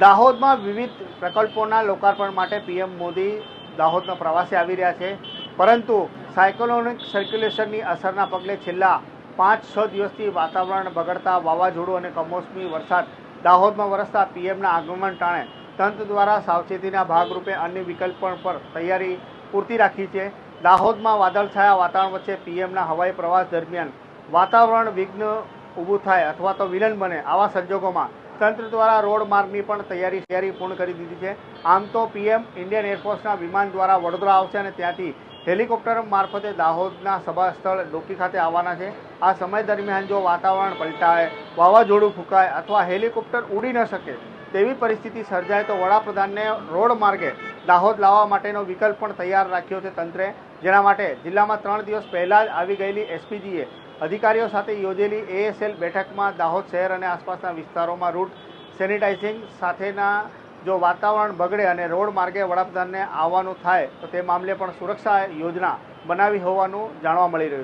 દાહોદમાં વિવિધ પ્રકલ્પોના લોકાર્પણ માટે પીએમ મોદી દાહોદના પ્રવાસે આવી રહ્યા છે. પરંતુ સાયક્લોનિક સર્ક્યુલેશનની અસરના પગલે છેલ્લા પાંચ છ દિવસથી વાતાવરણ બગડતા વાવાઝોડું અને કમોસમી વરસાદ દાહોદમાં વરસતા પીએમના આગમન ટાણે તંત્ર દ્વારા સાવચેતીના ભાગરૂપે અન્ય વિકલ્પ પર તૈયારી પૂરતી રાખી છે. દાહોદમાં વાદળછાયા વાતાવરણ વચ્ચે પીએમના હવાઈ પ્રવાસ દરમિયાન વાતાવરણ વિઘ્ન ઊભું થાય અથવા તો વિલન બને આવા સંજોગોમાં તંત્ર દ્વારા રોડ માર્ગની પણ તૈયારી તૈયારી પૂર્ણ કરી દીધી છે. આમ તો પીએમ ઇન્ડિયન એરફોર્સના વિમાન દ્વારા વડોદરા આવશે અને ત્યાંથી હેલિકોપ્ટર મારફતે દાહોદના સભા સ્થળ ડોકી ખાતે આવવાના છે. આ સમય દરમિયાન જો વાતાવરણ પલટાય, વાવાઝોડું ફૂંકાય અથવા હેલિકોપ્ટર ઉડી ન શકે તેવી પરિસ્થિતિ સર્જાય તો વડાપ્રધાનને રોડ માર્ગે દાહોદ લાવવા માટેનો વિકલ્પ પણ તૈયાર રાખ્યો છે તંત્રે. જેના માટે જિલ્લામાં ત્રણ દિવસ પહેલાં જ આવી ગયેલી એસપીજીએ અધિકારીઓ સાથે યોજેલી એએસએલ બેઠકમાં દાહોદ શહેર અને આસપાસના વિસ્તારોમાં રૂટ સેનિટાઇઝિંગ સાથેના જો વાતાવરણ બગડે અને રોડ માર્ગે વડાપ્રધાનને આવવાનું થાય, તો તે મામલે પણ સુરક્ષા યોજના બનાવી હોવાનું જાણવા મળી રહ્યું